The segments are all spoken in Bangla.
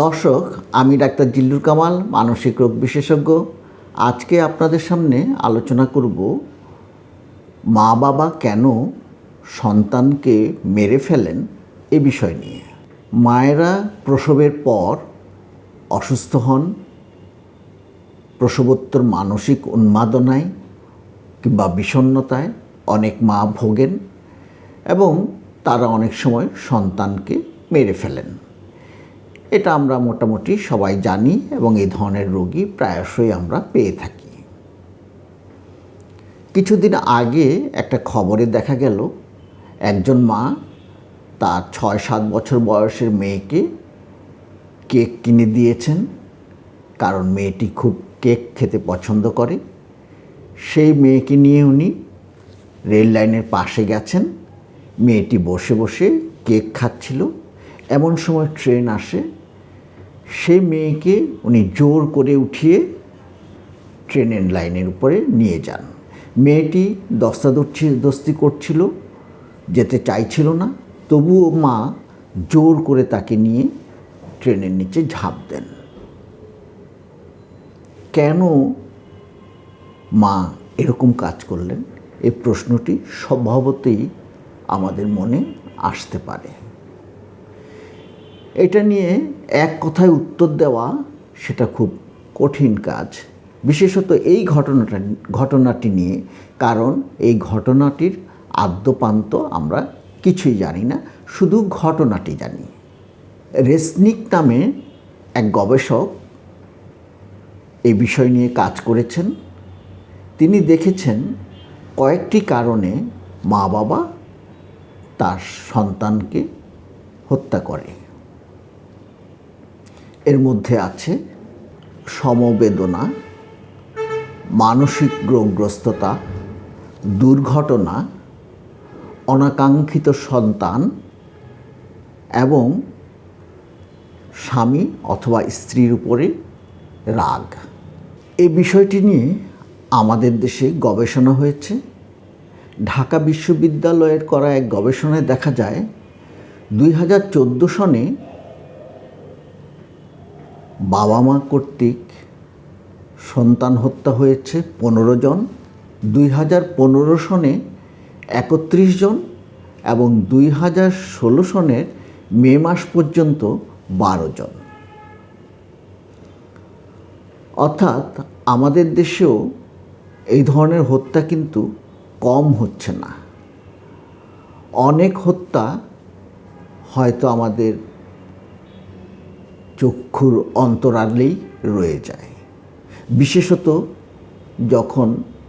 দর্শক, আমি ডাক্তার জিল্লুর কামাল, মানসিক রোগ বিশেষজ্ঞ। আজকে আপনাদের সামনে আলোচনা করব, মা বাবা কেন সন্তানকে মেরে ফেলেন এ বিষয় নিয়ে। মায়েরা প্রসবের পর অসুস্থ হন, প্রসবোত্তর মানসিক উন্মাদনায় কিংবা বিষণ্ণতায় অনেক মা ভোগেন এবং তারা অনেক সময় সন্তানকে মেরে ফেলেন। এটা আমরা মোটামুটি সবাই জানি এবং এই ধরনের রোগী প্রায়শই আমরা পেয়ে থাকি। কিছুদিন আগে একটা খবরে দেখা গেল, একজন মা তার ছয় সাত বছর বয়সের মেয়েকে কেক কিনে দিয়েছেন, কারণ মেয়েটি খুব কেক খেতে পছন্দ করে। সেই মেয়েকে নিয়ে উনি রেল লাইনের পাশে গেছেন, মেয়েটি বসে বসে কেক খাচ্ছিল। এমন সময় ট্রেন আসে সেই মেয়েকে উনি জোর করে উঠিয়ে ট্রেনের লাইনের উপরে নিয়ে যান। মেয়েটি দস্তাদস্তি, দস্তি করছিল, যেতে চাইছিল না। তবুও মা জোর করে তাকে নিয়ে ট্রেনের নিচে ঝাঁপ দেন। কেন মা এরকম কাজ করলেন? এই প্রশ্নটি স্বভাবতই আমাদের মনে আসতে পারে। এটা নিয়ে এক কথায় উত্তর দেওয়া সেটা খুব কঠিন কাজ। বিশেষত এই ঘটনাটা, ঘটনাটি নিয়ে, কারণ এই ঘটনাটির আদ্যপান্ত আমরা কিছুই জানি না, শুধু ঘটনাটি জানি। রেসনিক নামে এক গবেষক এই বিষয় নিয়ে কাজ করেছেন। তিনি দেখেছেন কয়েকটি কারণে মা বাবা তার সন্তানকে হত্যা করে। এর মধ্যে আছে সমবেদনা, মানসিক রোগগ্রস্ততা, দুর্ঘটনা, অনাকাঙ্ক্ষিত সন্তান এবং স্বামী অথবা স্ত্রীর উপরে রাগ। এই বিষয়টি নিয়ে আমাদের দেশে গবেষণা হয়েছে। ঢাকা বিশ্ববিদ্যালয়ের করা এক গবেষণায় দেখা যায়, দুই হাজার চোদ্দ সনে বাবা মা কর্তৃক সন্তান হত্যা হয়েছে পনেরো জন, দুই হাজার পনেরো সনে একত্রিশ জন এবং দুই হাজার ষোলো সনের মে মাস পর্যন্ত বারো জন। অর্থাৎ আমাদের দেশেও এই ধরনের হত্যা কিন্তু কম হচ্ছে না। অনেক হত্যা হয়তো আমাদের চক্ষুর অন্তরালেই রয়ে যায়। বিশেষত যখন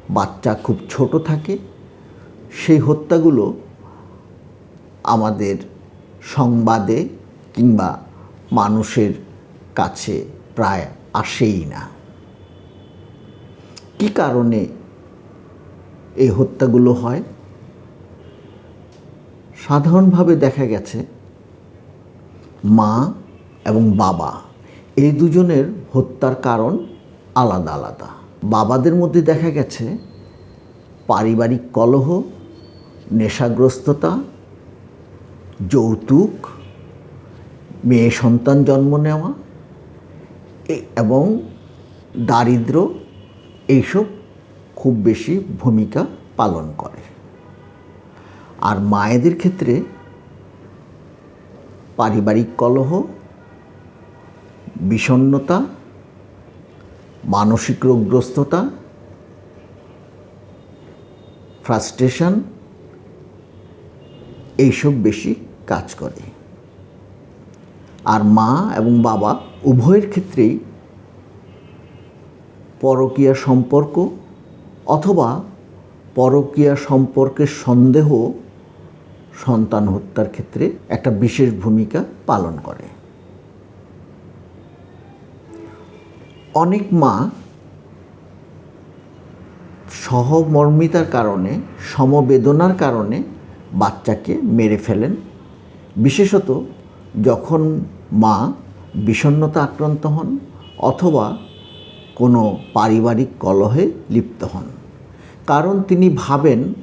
বাচ্চা খুব ছোট থাকে, সেই হত্যাগুলো আমাদের সংবাদে কিংবা মানুষের কাছে প্রায় আসেই না। কি কারণে এই হত্যাগুলো হয়? সাধারণভাবে দেখা গেছে, মা এবং বাবা। এই দুজনের হত্যার কারণ আলাদা আলাদা। বাবাদের মধ্যে দেখা গেছে পারিবারিক কলহ, নেশাগ্রস্ততা, যৌতুক, মেয়ে সন্তান জন্ম নেওয়া এবং দারিদ্র এইসব খুব বেশি ভূমিকা পালন করে। আর মায়েদের ক্ষেত্রে পারিবারিক কলহ বিষণ্ণতা, মানসিক রোগগ্রস্ততা, ফ্রাস্ট্রেশন, এইসব বেশি কাজ করে। আর মা এবং বাবা উভয়ের ক্ষেত্রেই পরকীয়া সম্পর্ক অথবা পরকীয়া সম্পর্কের সন্দেহ সন্তান হত্যার ক্ষেত্রে একটা বিশেষ ভূমিকা পালন করে। অনেক মা সহমর্মিতার কারণে, সমবেদনার কারণে বাচ্চাকে মেরে ফেলেন। বিশেষত যখন মা বিষণ্ণতা আক্রান্ত হন অথবা কোনো পারিবারিক কলহে লিপ্ত হন। কারণ তিনি ভাবেন,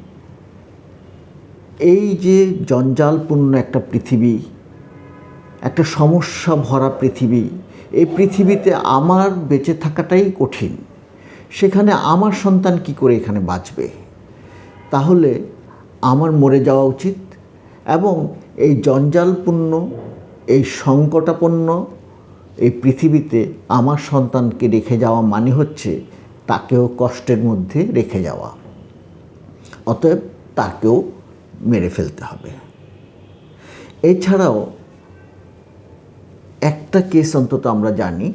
এই যে জঞ্জালপূর্ণ একটা পৃথিবী, একটা সমস্যা ভরা পৃথিবী এই পৃথিবীতে আমার বেঁচে থাকাটাই কঠিন। সেখানে আমার সন্তান কি করে এখানে বাঁচবে? তাহলে আমার মরে যাওয়া উচিত এবং এই জঞ্জালপূর্ণ, এই সংকটাপন্ন এই পৃথিবীতে আমার সন্তানকে রেখে যাওয়া মানে হচ্ছে তাকেও কষ্টের মধ্যে রেখে যাওয়া। অতএব তাকেও মেরে ফেলতে হবে। এছাড়াও একটা কেস অন্তত আমরা জানি,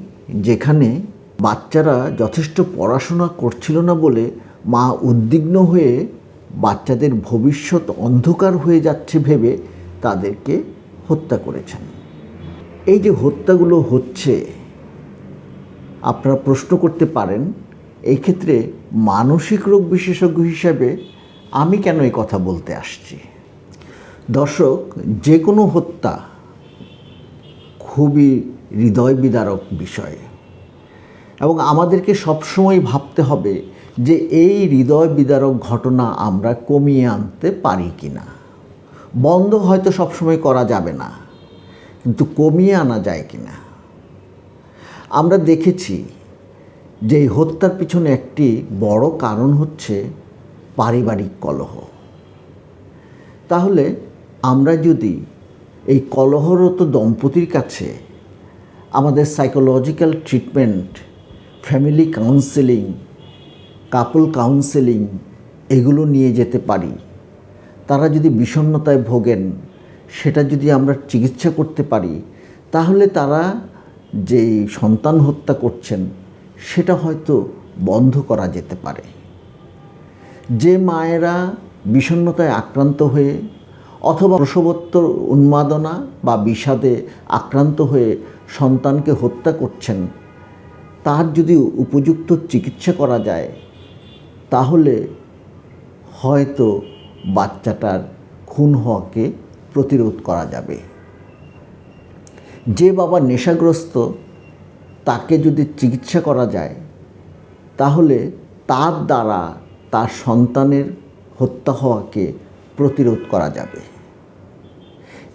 যেখানে বাচ্চারা যথেষ্ট পড়াশোনা করছিল না বলে মা উদ্বিগ্ন হয়ে বাচ্চাদের ভবিষ্যৎ অন্ধকার হয়ে যাচ্ছে ভেবে তাদেরকে হত্যা করেছেন। এই যে হত্যাগুলো হচ্ছে, আপনারা প্রশ্ন করতে পারেন, এই ক্ষেত্রে মানসিক রোগ বিশেষজ্ঞ হিসাবে আমি কেন এই কথা বলতে আসছি? দর্শক, যে কোনো হত্যা খুবই হৃদয় বিদারক বিষয়। এবং আমাদেরকে সবসময় ভাবতে হবে যে এই হৃদয় বিদারক ঘটনা আমরা কমিয়ে আনতে পারি কি না বন্ধ হয়তো সবসময় করা যাবে না, কিন্তু কমিয়ে আনা যায় কি না আমরা দেখেছি যে এই হত্যার পিছনে একটি বড় কারণ হচ্ছে পারিবারিক কলহ। তাহলে আমরা যদি এই কলহরত দম্পতির কাছে আমাদের psychological treatment family counselling couple counselling এগুলো নিয়ে যেতে পারি। তারা যদি বিষণ্ণতায় ভোগেন, সেটা যদি আমরা চিকিৎসা করতে পারি, তাহলে তারা যেই সন্তান হত্যা করছেন, সেটা হয়তো বন্ধ করা যেতে পারে। যে মায়েরা বিষণ্ণতায় আক্রান্ত হয়ে অথবা প্রসবোত্তর উন্মাদনা বা বিষাদে আক্রান্ত হয়ে সন্তানকে হত্যা করছেন, তার যদি উপযুক্ত চিকিৎসা করা যায়, তাহলে হয়তো বাচ্চাটার খুন হওয়াকে প্রতিরোধ করা যাবে। যে বাবা নেশাগ্রস্ত, তাকে যদি চিকিৎসা করা যায়, তাহলে তার দ্বারা তার সন্তানের হত্যা হওয়াকে প্রতিরোধ করা যাবে।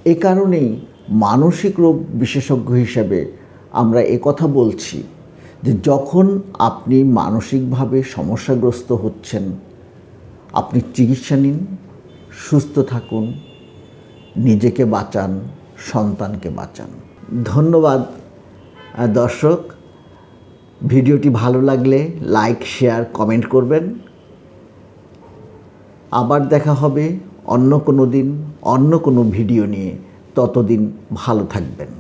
এ কারণেই মানসিক রোগ বিশেষজ্ঞ হিসেবে আমরা কথা বলছি যে যখন আপনি মানসিকভাবে সমস্যাগ্রস্ত হচ্ছেন, আপনি চিকিৎসা নিন, সুস্থ থাকুন, নিজেকে বাঁচান, সন্তানকে বাঁচান। ধন্যবাদ দর্শক। ভিডিওটি ভালো লাগলে লাইক, শেয়ার, কমেন্ট করবেন। আবার দেখা হবে অন্য কোনো দিন। অন্য কোনো ভিডিও নিয়ে ততদিন ভালো থাকবেন।